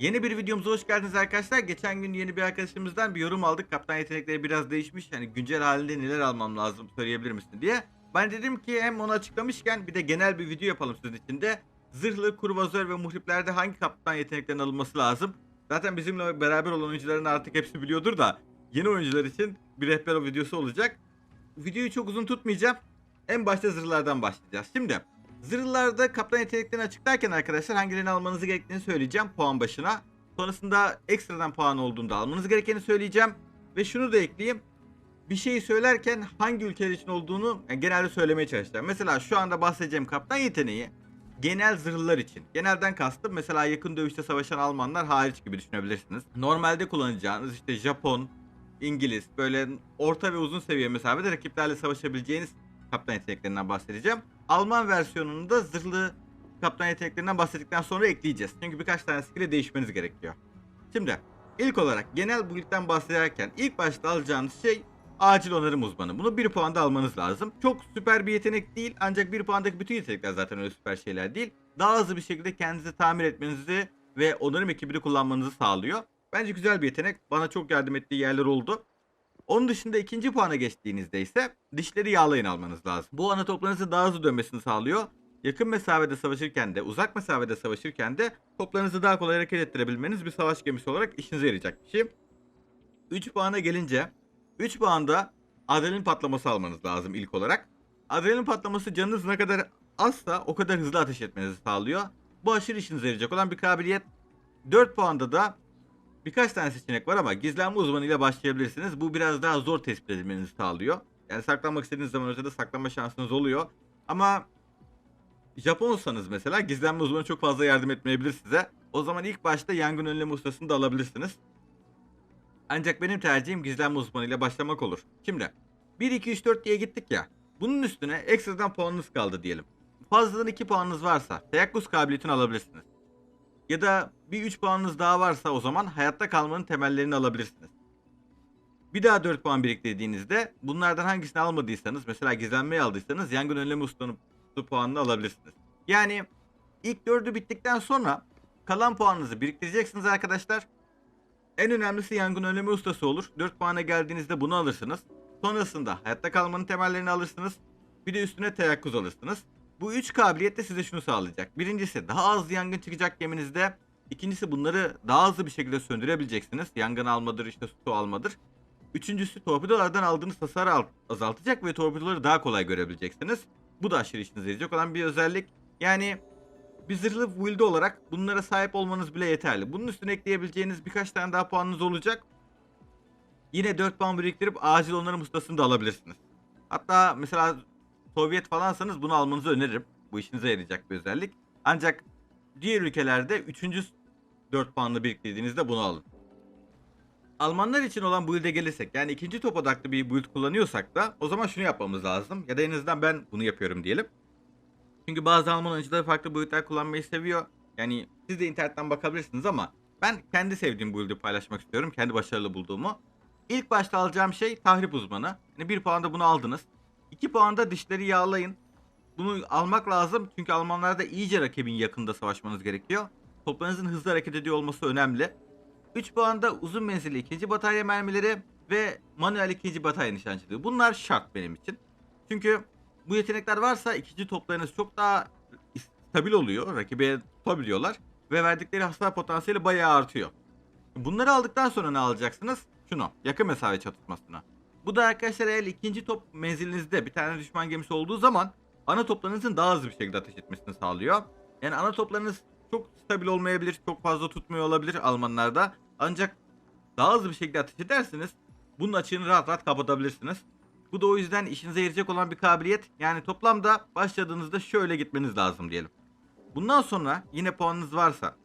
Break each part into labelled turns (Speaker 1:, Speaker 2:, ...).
Speaker 1: Yeni bir videomuza hoş geldiniz arkadaşlar. Geçen gün yeni bir arkadaşımızdan bir yorum aldık. Kaptan yetenekleri biraz değişmiş. Hani güncel halinde neler almam lazım söyleyebilir misin diye. Ben dedim ki hem onu açıklamışken bir de genel bir video yapalım sizin için de. Zırhlı, kurvazör ve muhriplerde hangi kaptan yeteneklerin alınması lazım? Zaten bizimle beraber olan oyuncuların artık hepsi biliyordur da yeni oyuncular için bir rehber videosu olacak. Videoyu çok uzun tutmayacağım. En başta zırhlardan başlayacağız. Şimdi Zırhlarda kaptan yeteneklerini açıklarken arkadaşlar hangilerini almanızı gerektiğini söyleyeceğim puan başına. Sonrasında ekstradan puan olduğunda almanız gerekeni söyleyeceğim. Ve şunu da ekleyeyim. Bir şeyi söylerken hangi ülkeler için olduğunu yani genelde söylemeye çalışacağım. Mesela şu anda bahsedeceğim kaptan yeteneği genel zırhlılar için. Genelden kastım mesela yakın dövüşte savaşan Almanlar hariç gibi düşünebilirsiniz. Normalde kullanacağınız işte Japon, İngiliz böyle orta ve uzun seviye mesafede rakiplerle savaşabileceğiniz kaptan yeteneklerinden bahsedeceğim. Alman versiyonunu da zırhlı kaptan yeteneklerinden bahsettikten sonra ekleyeceğiz. Çünkü birkaç tanesiyle değişmeniz gerekiyor. Şimdi ilk olarak genel build'den bahsederken ilk başta alacağınız şey acil onarım uzmanı. Bunu 1 puanda almanız lazım. Çok süper bir yetenek değil ancak 1 puandaki bütün yetenekler zaten öyle süper şeyler değil. Daha hızlı bir şekilde kendinizi tamir etmenizi ve onarım ekibini kullanmanızı sağlıyor. Bence güzel bir yetenek. Bana çok yardım ettiği yerler oldu. Onun dışında ikinci puana geçtiğinizde ise dişleri yağlayın almanız lazım. Bu ana toplarınızı daha hızlı dönmesini sağlıyor. Yakın mesafede savaşırken de uzak mesafede savaşırken de toplarınızı daha kolay hareket ettirebilmeniz bir savaş gemisi olarak işinize yarayacak bir şey. 3 puana gelince 3 puanda adrenalin patlaması almanız lazım ilk olarak. Adrenalin patlaması canınız ne kadar azsa o kadar hızlı ateş etmenizi sağlıyor. Bu aşırı işinize yarayacak olan bir kabiliyet. 4 puanda da Birkaç tane seçenek var ama gizlenme uzmanı ile başlayabilirsiniz. Bu biraz daha zor tespit edilmenizi sağlıyor. Yani saklanmak istediğiniz zaman ötede saklanma şansınız oluyor. Ama Japonsanız mesela gizlenme uzmanı çok fazla yardım etmeyebilir size. O zaman ilk başta yangın önleme ustasını da alabilirsiniz. Ancak benim tercihim gizlenme uzmanı ile başlamak olur. Şimdi 1, 2, 3, 4 diye gittik ya. Bunun üstüne ekstradan puanınız kaldı diyelim. Fazladan 2 puanınız varsa teyakkuz kabiliyetini alabilirsiniz. Ya da bir 3 puanınız daha varsa o zaman hayatta kalmanın temellerini alabilirsiniz. Bir daha 4 puan biriktirdiğinizde bunlardan hangisini almadıysanız mesela gizlenmeyi aldıysanız yangın önleme ustanı puanını alabilirsiniz. Yani ilk 4'ü bittikten sonra kalan puanınızı biriktireceksiniz arkadaşlar. En önemlisi yangın önleme ustası olur. 4 puana geldiğinizde bunu alırsınız. Sonrasında hayatta kalmanın temellerini alırsınız. Bir de üstüne teyakkuz alırsınız. Bu üç kabiliyet de size şunu sağlayacak. Birincisi daha az yangın çıkacak geminizde. İkincisi bunları daha hızlı bir şekilde söndürebileceksiniz. Yangın almadır işte su almadır. Üçüncüsü torpidolardan aldığınız hasarı azaltacak ve torpidoları daha kolay görebileceksiniz. Bu da aşırı işinize yarayacak olan bir özellik. Yani bir zırhlı build olarak bunlara sahip olmanız bile yeterli. Bunun üstüne ekleyebileceğiniz birkaç tane daha puanınız olacak. Yine 4 puan biriktirip acil onların ustasını da alabilirsiniz. Hatta mesela Sovyet falansanız bunu almanızı öneririm. Bu işinize yarayacak bir özellik. Ancak diğer ülkelerde 3. 4 puanlı biriktirdiğinizde bunu alın. Almanlar için olan build'e gelirsek yani ikinci top odaklı bir build kullanıyorsak da o zaman şunu yapmamız lazım. Ya da en azından ben bunu yapıyorum diyelim. Çünkü bazı Alman oyuncular farklı build'ler kullanmayı seviyor. Yani siz de internetten bakabilirsiniz ama ben kendi sevdiğim build'i paylaşmak istiyorum. Kendi başarılı bulduğumu. İlk başta alacağım şey tahrip uzmanı. Yani bir puanda bunu aldınız. 2 puanda dişleri yağlayın. Bunu almak lazım çünkü Almanlarda iyice rakibin yakında savaşmanız gerekiyor. Toplarınızın hızlı hareket ediyor olması önemli. 3 puanda uzun menzilli ikinci batarya mermileri ve manuel ikinci batarya nişancılığı. Bunlar şart benim için. Çünkü bu yetenekler varsa ikinci toplarınız çok daha stabil oluyor. Rakibe tutabiliyorlar. Ve verdikleri hasar potansiyeli bayağı artıyor. Bunları aldıktan sonra ne alacaksınız? Şunu. Yakın mesafe çatışmasına. Bu da arkadaşlar eğer ikinci top menzilinizde bir tane düşman gemisi olduğu zaman ana toplarınızın daha hızlı bir şekilde ateş etmesini sağlıyor. Yani ana toplarınız çok stabil olmayabilir, çok fazla tutmuyor olabilir Almanlarda. Ancak daha hızlı bir şekilde ateş ederseniz bunun açığını rahat rahat kapatabilirsiniz. Bu da o yüzden işinize yarayacak olan bir kabiliyet. Yani toplamda başladığınızda şöyle gitmeniz lazım diyelim. Bundan sonra yine puanınız varsa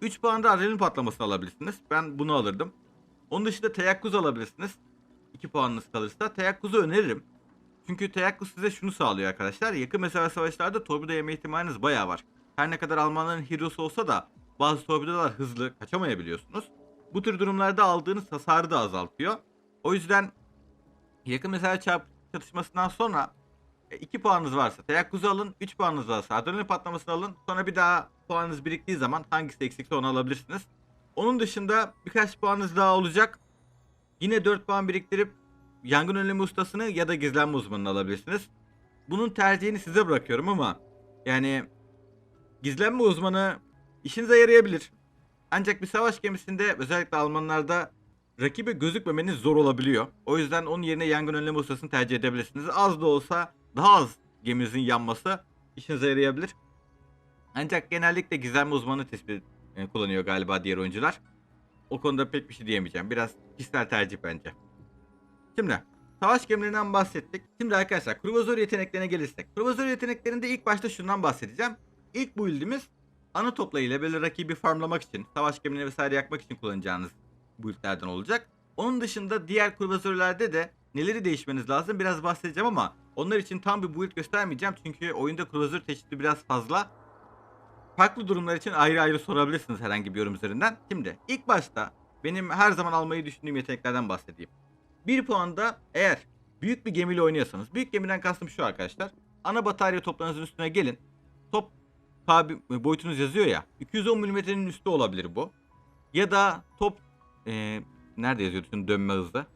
Speaker 1: 3 puanda adrenalin patlamasını alabilirsiniz. Ben bunu alırdım. Onun dışında teyakkuz alabilirsiniz. 2 puanınız kalırsa teyakkuzu öneririm. Çünkü teyakkuz size şunu sağlıyor arkadaşlar. Yakın mesafe savaşlarda torpido yeme ihtimaliniz bayağı var. Her ne kadar Almanların hero'su olsa da bazı torpidolar hızlı kaçamayabiliyorsunuz. Bu tür durumlarda aldığınız hasarı da azaltıyor. O yüzden yakın mesafe çatışmasından sonra 2 puanınız varsa teyakkuzu alın, 3 puanınız varsa adrenalin patlamasını alın. Sonra bir daha puanınız biriktiği zaman hangisi eksikse onu alabilirsiniz. Onun dışında birkaç puanınız daha olacak. Yine 4 puan biriktirip yangın önleme ustasını ya da gizlenme uzmanını alabilirsiniz. Bunun tercihini size bırakıyorum ama yani gizlenme uzmanı işinize yarayabilir. Ancak bir savaş gemisinde özellikle Almanlarda rakibe gözükmemeniz zor olabiliyor. O yüzden onun yerine yangın önleme ustasını tercih edebilirsiniz. Az da olsa daha az geminizin yanması işinize yarayabilir. Ancak genellikle gizlenme uzmanı tespit e, kullanıyor galiba diğer oyuncular. O konuda pek bir şey diyemeyeceğim. Biraz kişisel tercih bence. Şimdi savaş gemilerinden bahsettik. Şimdi arkadaşlar kruvazör yeteneklerine gelirsek. Kruvazör yeteneklerinde ilk başta şundan bahsedeceğim. İlk build'imiz ana toplayıyla böyle rakibi farmlamak için, savaş gemileri vesaire yakmak için kullanacağınız build'lerden olacak. Onun dışında diğer kruvazörlerde de neleri değişmeniz lazım biraz bahsedeceğim ama onlar için tam bir build göstermeyeceğim çünkü oyunda kruvazör çeşitli biraz fazla. Farklı durumlar için ayrı ayrı sorabilirsiniz herhangi bir yorum üzerinden. Şimdi ilk başta benim her zaman almayı düşündüğüm yeteneklerden bahsedeyim. Bir puanda eğer büyük bir gemiyle oynuyorsanız, büyük gemiden kastım şu arkadaşlar. Ana batarya toplarınızın üstüne gelin. Top tabi boyutunuz yazıyor ya. 210 mm'nin üstü olabilir bu. Ya da top e, nerede yazıyordu şimdi dönme hızı?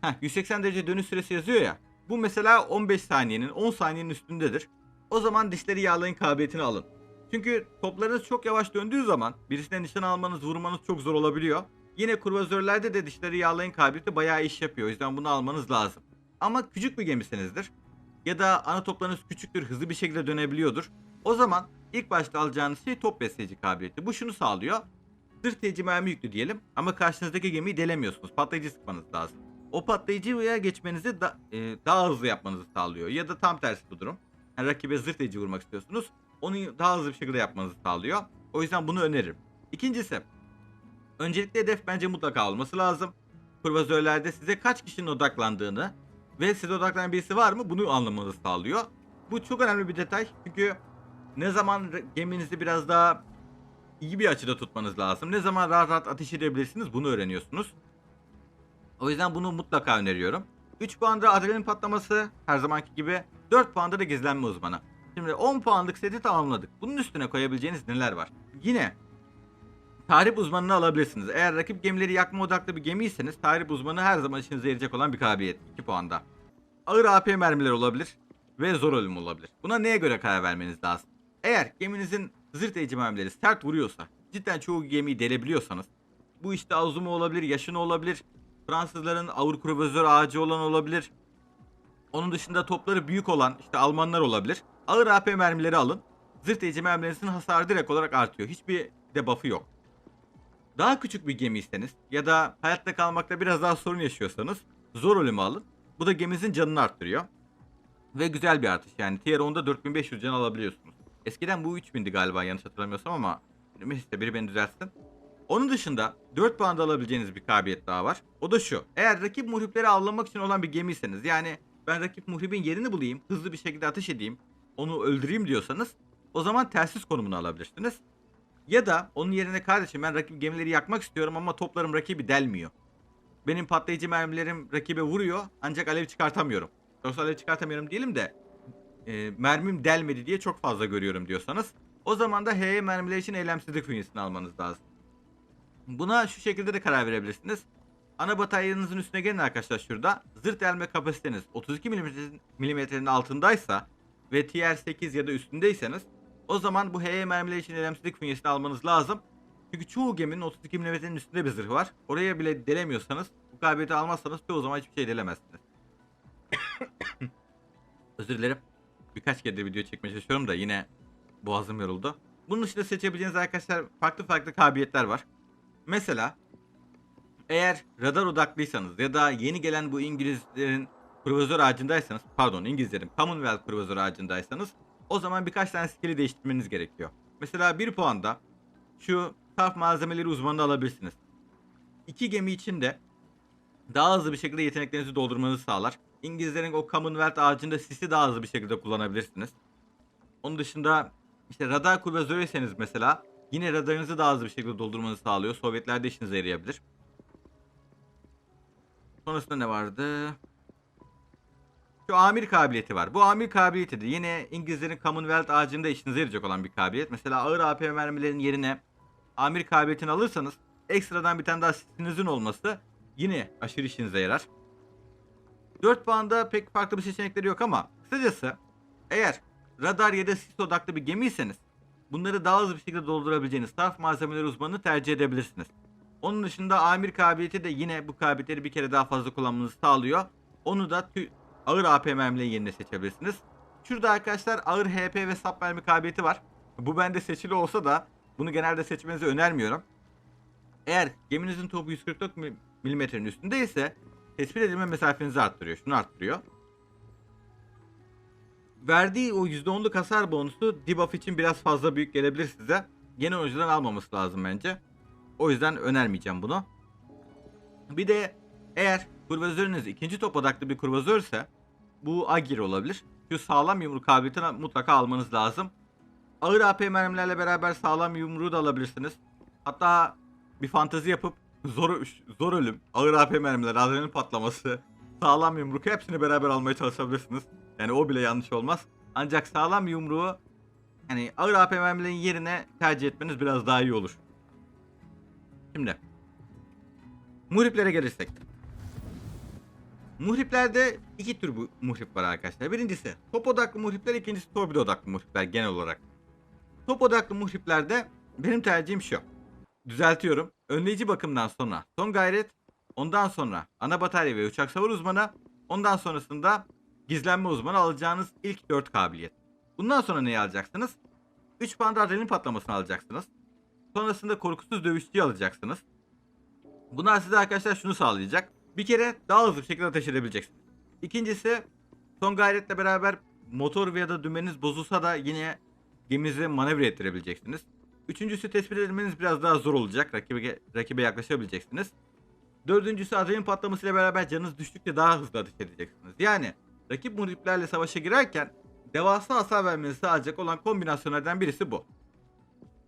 Speaker 1: Heh, 180 derece dönüş süresi yazıyor ya. Bu mesela 15 saniyenin 10 saniyenin üstündedir. O zaman dişleri yağlayın kabiliyetini alın. Çünkü toplarınız çok yavaş döndüğü zaman birisine nişan almanız, vurmanız çok zor olabiliyor. Yine kurvazörlerde de dişleri yağlayın kabiliyeti bayağı iş yapıyor. O yüzden bunu almanız lazım. Ama küçük bir gemisinizdir. Ya da ana toplarınız küçüktür, hızlı bir şekilde dönebiliyordur. O zaman ilk başta alacağınız şey top besleyici kabiliyeti. Bu şunu sağlıyor. Sırt teci mermi yüklü diyelim ama karşınızdaki gemiyi delemiyorsunuz. Patlayıcı sıkmanız lazım. O patlayıcıya geçmenizi da, e, daha hızlı yapmanızı sağlıyor. Ya da tam tersi bu durum. Yani rakibe zırt edici vurmak istiyorsunuz. Onu daha hızlı bir şekilde yapmanızı sağlıyor. O yüzden bunu öneririm. İkincisi. Öncelikle hedef bence mutlaka olması lazım. Kurvazörlerde size kaç kişinin odaklandığını ve size odaklanan birisi var mı bunu anlamanızı sağlıyor. Bu çok önemli bir detay. Çünkü ne zaman geminizi biraz daha iyi bir açıda tutmanız lazım. Ne zaman rahat rahat ateş edebilirsiniz bunu öğreniyorsunuz. O yüzden bunu mutlaka öneriyorum. 3 puanda adrenalin patlaması her zamanki gibi. 4 puanda da gizlenme uzmanı. Şimdi 10 puanlık seti tamamladık. Bunun üstüne koyabileceğiniz neler var? Yine tahrip uzmanını alabilirsiniz. Eğer rakip gemileri yakma odaklı bir gemiyseniz tahrip uzmanı her zaman işinize yarayacak olan bir kabiliyet. 2 puanda. Ağır AP mermileri olabilir ve zor ölüm olabilir. Buna neye göre karar vermeniz lazım? Eğer geminizin zırt edici mermileri sert vuruyorsa, cidden çoğu gemiyi delebiliyorsanız, bu işte Azuma olabilir, Yaşın olabilir, Fransızların Avur Kruvazör ağacı olan olabilir. Onun dışında topları büyük olan işte Almanlar olabilir. Ağır AP mermileri alın. Zırt edici mermilerinizin hasarı direkt olarak artıyor. Hiçbir debuff'ı yok. Daha küçük bir gemiyseniz ya da hayatta kalmakta biraz daha sorun yaşıyorsanız zor ölümü alın. Bu da geminizin canını arttırıyor. Ve güzel bir artış yani. Tier 10'da 4500 can alabiliyorsunuz. Eskiden bu 3000'di galiba yanlış hatırlamıyorsam ama neyse biri beni düzeltsin. Onun dışında 4 puanda alabileceğiniz bir kabiliyet daha var. O da şu. Eğer rakip muhripleri avlamak için olan bir gemiyseniz yani ben rakip muhribin yerini bulayım, hızlı bir şekilde ateş edeyim, onu öldüreyim diyorsanız o zaman telsiz konumunu alabilirsiniz. Ya da onun yerine kardeşim ben rakip gemileri yakmak istiyorum ama toplarım rakibi delmiyor. Benim patlayıcı mermilerim rakibe vuruyor ancak alev çıkartamıyorum. Yoksa alev çıkartamıyorum diyelim de e, mermim delmedi diye çok fazla görüyorum diyorsanız o zaman da HE mermiler için eylemsizlik fünyesini almanız lazım. Buna şu şekilde de karar verebilirsiniz. Ana bataryanızın üstüne gelin arkadaşlar şurada. Zırt delme kapasiteniz 32 milimetrenin altındaysa ve tier 8 ya da üstündeyseniz o zaman bu HE mermiler için eylemsizlik fünyesini almanız lazım. Çünkü çoğu geminin 32 milimetrenin üstünde bir zırhı var. Oraya bile delemiyorsanız bu kabiliyeti almazsanız çoğu zaman hiçbir şey delemezsiniz. Özür dilerim. Birkaç kere de video çekmeye çalışıyorum da yine boğazım yoruldu. Bunun dışında seçebileceğiniz arkadaşlar farklı farklı kabiliyetler var. Mesela eğer radar odaklıysanız ya da yeni gelen bu İngilizlerin kruvazör ağacındaysanız pardon İngilizlerin Commonwealth kruvazör ağacındaysanız o zaman birkaç tane skill'i değiştirmeniz gerekiyor. Mesela bir puanda şu saf malzemeleri uzmanını alabilirsiniz. İki gemi için de daha hızlı bir şekilde yeteneklerinizi doldurmanızı sağlar. İngilizlerin o Commonwealth ağacında sisi daha hızlı bir şekilde kullanabilirsiniz. Onun dışında işte radar kruvazörüyseniz mesela yine radarınızı daha hızlı bir şekilde doldurmanızı sağlıyor. Sovyetlerde işinize yarayabilir. Sonrasında ne vardı? Şu amir kabiliyeti var. Bu amir kabiliyeti de yine İngilizlerin Commonwealth ağacında işinize yarayacak olan bir kabiliyet. Mesela ağır AP mermilerin yerine amir kabiliyetini alırsanız ekstradan bir tane daha sisinizin olması yine aşırı işinize yarar. 4 puanda pek farklı bir seçenekleri yok ama kısacası eğer radar ya da sis odaklı bir gemiyseniz bunları daha hızlı bir şekilde doldurabileceğiniz saf malzemeler uzmanını tercih edebilirsiniz. Onun dışında amir kabiliyeti de yine bu kabiliyetleri bir kere daha fazla kullanmanızı sağlıyor. Onu da ağır AP mermileri yerine seçebilirsiniz. Şurada arkadaşlar ağır HP ve sap mermi kabiliyeti var. Bu bende seçili olsa da bunu genelde seçmenizi önermiyorum. Eğer geminizin topu 144 milimetrenin üstündeyse tespit edilme mesafenizi arttırıyor. Şunu arttırıyor. Verdiği o %10'luk hasar bonusu debuff için biraz fazla büyük gelebilir size. Yeni oyuncudan almaması lazım bence. O yüzden önermeyeceğim bunu. Bir de eğer kurvazörünüz ikinci top odaklı bir kurvazörse bu Agir olabilir. Şu sağlam yumruk kabiliyetini mutlaka almanız lazım. Ağır AP mermilerle beraber sağlam yumruğu da alabilirsiniz. Hatta bir fantezi yapıp zor zor ölüm, ağır AP mermiler, adrenalin patlaması, sağlam yumruk hepsini beraber almaya çalışabilirsiniz. Yani o bile yanlış olmaz. Ancak sağlam yumruğu yani ağır AP mermilerin yerine tercih etmeniz biraz daha iyi olur. Şimdi muhriplere gelirsek. Muhriplerde iki tür bu muhrip var arkadaşlar. Birincisi top odaklı muhripler, ikincisi torpido odaklı muhripler genel olarak. Top odaklı muhriplerde benim tercihim şu. Düzeltiyorum. Önleyici bakımdan sonra son gayret, ondan sonra ana batarya ve uçak savar uzmanı, ondan sonrasında gizlenme uzmanı alacağınız ilk 4 kabiliyet. Bundan sonra neyi alacaksınız? 3 panda adrenalin patlamasını alacaksınız. Sonrasında korkusuz dövüşçüyü alacaksınız. Bunlar size arkadaşlar şunu sağlayacak. Bir kere daha hızlı bir şekilde ateş edebileceksiniz. İkincisi son gayretle beraber motor veya da dümeniniz bozulsa da yine geminizi manevra ettirebileceksiniz. Üçüncüsü tespit edilmeniz biraz daha zor olacak. Rakibe, rakibe yaklaşabileceksiniz. Dördüncüsü adrenalin patlamasıyla beraber canınız düştükçe daha hızlı ateş edeceksiniz. Yani rakip muhriplerle savaşa girerken devasa hasar vermenizi sağlayacak olan kombinasyonlardan birisi bu.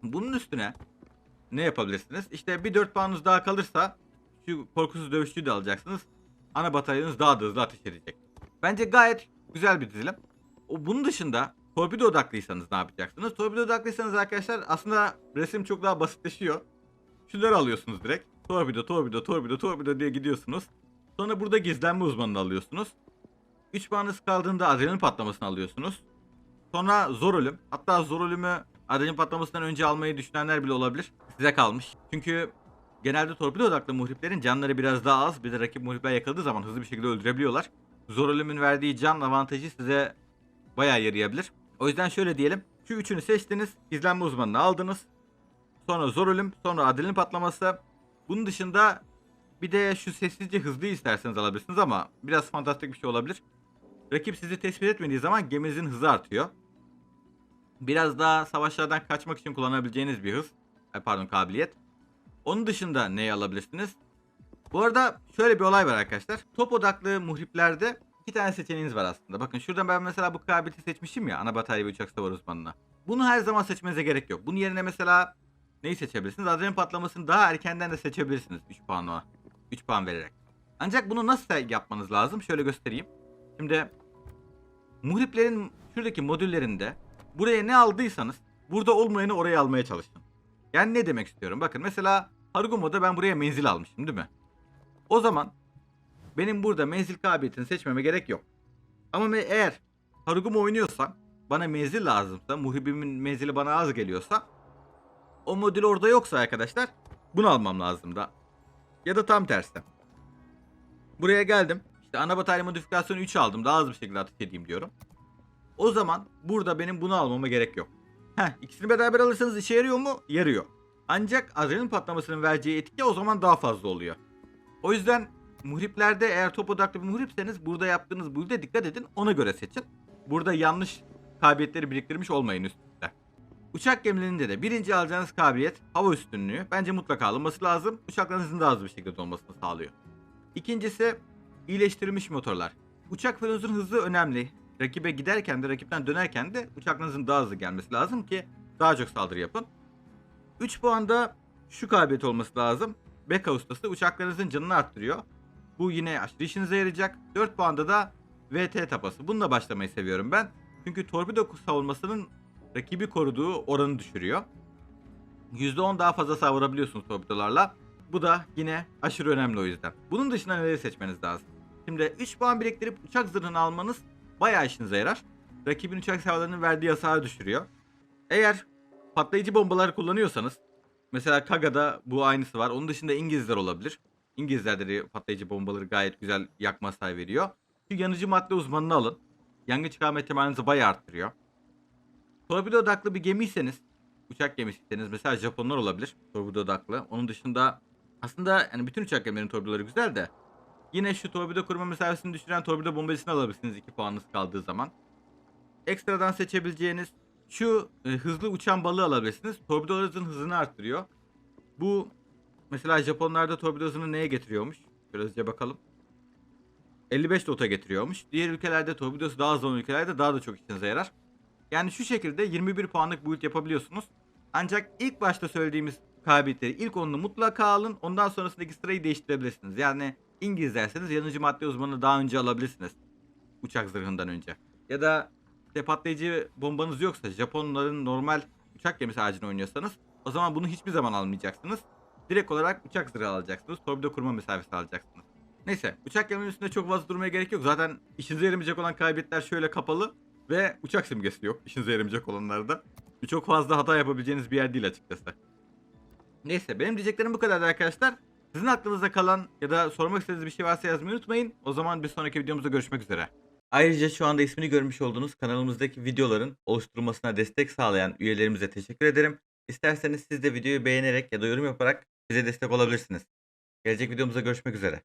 Speaker 1: Bunun üstüne ne yapabilirsiniz? İşte bir 4 puanınız daha kalırsa şu korkusuz dövüşçüyü de alacaksınız. Ana bataryanız daha da hızlı ateş edecek. Bence gayet güzel bir dizilim. O bunun dışında torpido odaklıysanız ne yapacaksınız? Torpido odaklıysanız arkadaşlar aslında resim çok daha basitleşiyor. Şunları alıyorsunuz direkt. Torpido, torpido, torpido, torpido diye gidiyorsunuz. Sonra burada gizlenme uzmanını alıyorsunuz. 3 puanınız kaldığında adrenalin patlamasını alıyorsunuz. Sonra zor ölüm. Hatta zor ölümü adrenalin patlamasından önce almayı düşünenler bile olabilir. Size kalmış. Çünkü genelde torpido odaklı muhriplerin canları biraz daha az. Bir de rakip muhripler yakaladığı zaman hızlı bir şekilde öldürebiliyorlar. Zor ölümün verdiği can avantajı size bayağı yarayabilir. O yüzden şöyle diyelim. Şu üçünü seçtiniz. Gizlenme uzmanını aldınız. Sonra zor ölüm. Sonra adrenalin patlaması. Bunun dışında bir de şu sessizce hızlı isterseniz alabilirsiniz ama biraz fantastik bir şey olabilir. Rakip sizi tespit etmediği zaman geminizin hızı artıyor. Biraz daha savaşlardan kaçmak için kullanabileceğiniz bir hız. Pardon kabiliyet. Onun dışında neyi alabilirsiniz? Bu arada şöyle bir olay var arkadaşlar. Top odaklı muhriplerde iki tane seçeneğiniz var aslında. Bakın şuradan ben mesela bu kabiliyeti seçmişim ya ana batarya ve uçak savar uzmanına. Bunu her zaman seçmenize gerek yok. Bunun yerine mesela neyi seçebilirsiniz? Adrenalin patlamasını daha erkenden de seçebilirsiniz 3 puanla. 3 puan vererek. Ancak bunu nasıl yapmanız lazım? Şöyle göstereyim. Şimdi muhriplerin şuradaki modüllerinde buraya ne aldıysanız burada olmayanı oraya almaya çalışın. Yani ne demek istiyorum? Bakın mesela Harugumo'da ben buraya menzil almışım değil mi? O zaman benim burada menzil kabiliyetini seçmeme gerek yok. Ama eğer Harugumo oynuyorsam bana menzil lazımsa, muhribimin menzili bana az geliyorsa o modül orada yoksa arkadaşlar bunu almam lazım da. Ya da tam tersi. Buraya geldim. İşte ana batarya modifikasyonu 3 aldım. Daha hızlı bir şekilde ateş edeyim diyorum. O zaman burada benim bunu almama gerek yok. Heh, ikisini beraber alırsanız işe yarıyor mu? Yarıyor. Ancak adrenalin patlamasının vereceği etki o zaman daha fazla oluyor. O yüzden muhriplerde eğer top odaklı bir muhripseniz burada yaptığınız build'e dikkat edin ona göre seçin. Burada yanlış kabiliyetleri biriktirmiş olmayın üstünde. Uçak gemilerinde de birinci alacağınız kabiliyet hava üstünlüğü bence mutlaka alınması lazım. Uçaklarınızın daha hızlı bir şekilde olmasını sağlıyor. İkincisi iyileştirilmiş motorlar. Uçak frenozun hızı önemli. Rakibe giderken de rakipten dönerken de uçaklarınızın daha hızlı gelmesi lazım ki daha çok saldırı yapın. 3 puanda şu kabiliyet olması lazım. Beka ustası uçaklarınızın canını arttırıyor. Bu yine aşırı işinize yarayacak. 4 puanda da VT tapası. Bununla başlamayı seviyorum ben. Çünkü torpido savunmasının rakibi koruduğu oranı düşürüyor. %10 daha fazla savurabiliyorsunuz torpidolarla. Bu da yine aşırı önemli o yüzden. Bunun dışında neleri seçmeniz lazım? Şimdi 3 puan biriktirip uçak zırhını almanız bayağı işinize yarar. Rakibin uçak sahalarının verdiği hasarı düşürüyor. Eğer patlayıcı bombalar kullanıyorsanız mesela Kaga'da bu aynısı var. Onun dışında İngilizler olabilir. İngilizlerde de patlayıcı bombaları gayet güzel yakma hasar veriyor. Şu yanıcı madde uzmanını alın. Yangın çıkarma ihtimalinizi bayağı arttırıyor. Torpido odaklı bir gemiyseniz, uçak gemisiyseniz mesela Japonlar olabilir torpido odaklı. Onun dışında aslında yani bütün uçak gemilerinin torpidoları güzel de yine şu torpido kurma mesafesini düşüren torpido bombacısını alabilirsiniz 2 puanınız kaldığı zaman. Ekstradan seçebileceğiniz şu e, hızlı uçan balığı alabilirsiniz. Torpidolarınızın hızını arttırıyor. Bu mesela Japonlarda torpido hızını neye getiriyormuş? Önce bakalım. 55 nota getiriyormuş. Diğer ülkelerde torpidosu daha az olan ülkelerde daha da çok işinize yarar. Yani şu şekilde 21 puanlık build yapabiliyorsunuz. Ancak ilk başta söylediğimiz kabiliyetleri ilk onunu mutlaka alın. Ondan sonrasındaki sırayı değiştirebilirsiniz. Yani İngiliz derseniz yanıcı madde uzmanını daha önce alabilirsiniz. Uçak zırhından önce. Ya da işte patlayıcı bombanız yoksa Japonların normal uçak gemisi ağacını oynuyorsanız o zaman bunu hiçbir zaman almayacaksınız. Direkt olarak uçak zırhı alacaksınız. Torpido kurma mesafesi alacaksınız. Neyse uçak geminin üstünde çok fazla durmaya gerek yok. Zaten işinize yaramayacak olan kaybetler şöyle kapalı ve uçak simgesi yok işinize yaramayacak olanlarda. Çok fazla hata yapabileceğiniz bir yer değil açıkçası. Neyse benim diyeceklerim bu kadar arkadaşlar. Sizin aklınızda kalan ya da sormak istediğiniz bir şey varsa yazmayı unutmayın. O zaman bir sonraki videomuzda görüşmek üzere. Ayrıca şu anda ismini görmüş olduğunuz kanalımızdaki videoların oluşturulmasına destek sağlayan üyelerimize teşekkür ederim. İsterseniz siz de videoyu beğenerek ya da yorum yaparak bize destek olabilirsiniz. Gelecek videomuzda görüşmek üzere.